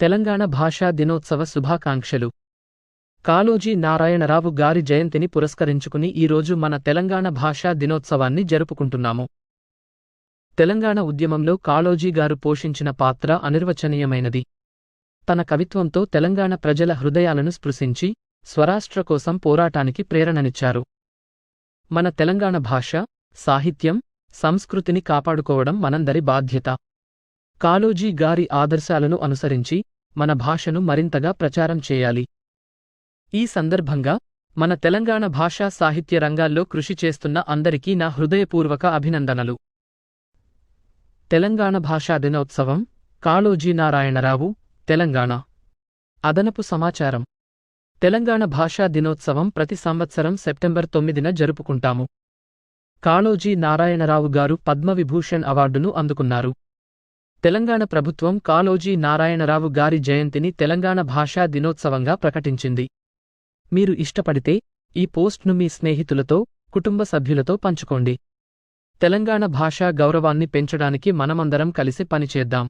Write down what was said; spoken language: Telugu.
తెలంగాణ భాషా దినోత్సవ శుభాకాంక్షలు. కాళోజీ నారాయణరావు గారి జయంతిని పురస్కరించుకుని ఈరోజు మన తెలంగాణ భాషా దినోత్సవాన్ని జరుపుకుంటున్నాము. తెలంగాణ ఉద్యమంలో కాళోజీ గారు పోషించిన పాత్ర అనిర్వచనీయమైనది. తన కవిత్వంతో తెలంగాణ ప్రజల హృదయాలను స్పృశించి స్వరాష్ట్ర కోసం పోరాటానికి ప్రేరణనిచ్చారు. మన తెలంగాణ భాష సాహిత్యం సంస్కృతిని కాపాడుకోవడం మనందరి బాధ్యత. కాళోజీ గారి ఆదర్శాలను అనుసరించి మన భాషను మరింతగా ప్రచారం చేయాలి. ఈ సందర్భంగా మన తెలంగాణ భాషా సాహిత్య రంగాల్లో కృషి చేస్తున్న అందరికీ నా హృదయపూర్వక అభినందనలు. తెలంగాణ భాషా దినోత్సవం కాళోజీ నారాయణరావు తెలంగాణ. అదనపు సమాచారం. తెలంగాణ భాషా దినోత్సవం ప్రతి సంవత్సరం సెప్టెంబర్ తొమ్మిదిన జరుపుకుంటాము. కాళోజీ నారాయణరావు గారు పద్మవిభూషణ్ అవార్డును అందుకున్నారు. తెలంగాణ ప్రభుత్వం కాలోజీ నారాయణరావు గారి జయంతిని తెలంగాణ భాషా దినోత్సవంగా ప్రకటించింది. మీరు ఇష్టపడితే ఈ పోస్ట్ను మీ స్నేహితులతో కుటుంబ సభ్యులతో పంచుకోండి. తెలంగాణ భాషా గౌరవాన్ని పెంచడానికి మనమందరం కలిసి పనిచేద్దాం.